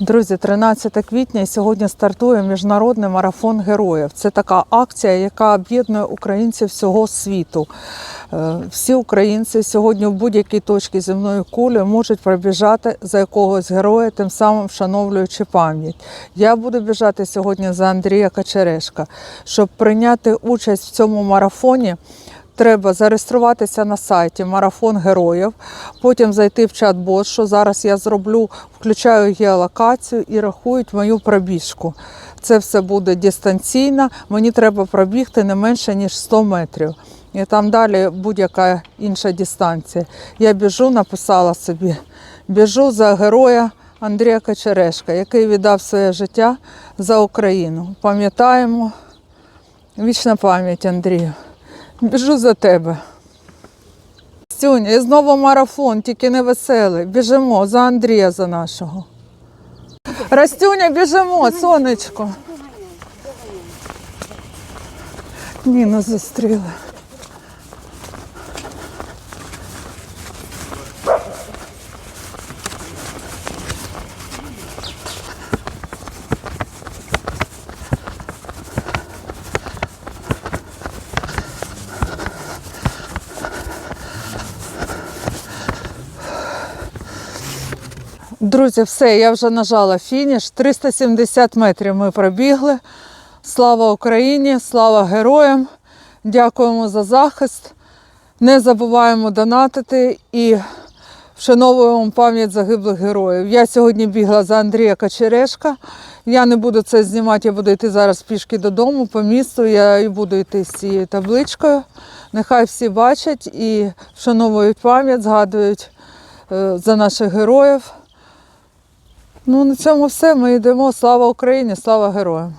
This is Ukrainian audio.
Друзі, 13 квітня і сьогодні стартує міжнародний марафон героїв. Це така акція, яка об'єднує українців всього світу. Е, Всі українці сьогодні в будь-якій точці земної кулі можуть пробіжати за якогось героя, тим самим вшановлюючи пам'ять. Я буду біжати сьогодні за Андрія Качерешка. Щоб прийняти участь в цьому марафоні, Треба зареєструватися на сайті Марафон Героїв, потім зайти в чат-бот, що зараз я зроблю, включаю геолокацію і рахують мою пробіжку. Це все буде дистанційно. Мені треба пробігти не менше ніж 100 метрів. І там далі будь-яка інша дистанція. Я біжу, написала собі, біжу за героя Андрія Кочерешка, який віддав своє життя за Україну. Пам'ятаємо, вічна пам'ять Андрію. Біжу за тебе. Стюня, і знову марафон, тільки не веселий. Біжимо за Андрія за нашого. Растюня, біжимо, сонечко. Ніну зустріла. Друзі, все, я вже нажала фініш. 370 метрів ми пробігли. Слава Україні, слава героям. Дякуємо за захист. Не забуваємо донатити і вшановуємо пам'ять загиблих героїв. Я сьогодні бігла за Андрія Качерешка. Я не буду це знімати, я буду йти зараз пішки додому по місту. Я і буду йти з цією табличкою. Нехай всі бачать і вшановують пам'ять, згадують е, за наших героїв. Ну, на цьому все. Ми йдемо. Слава Україні, слава героям.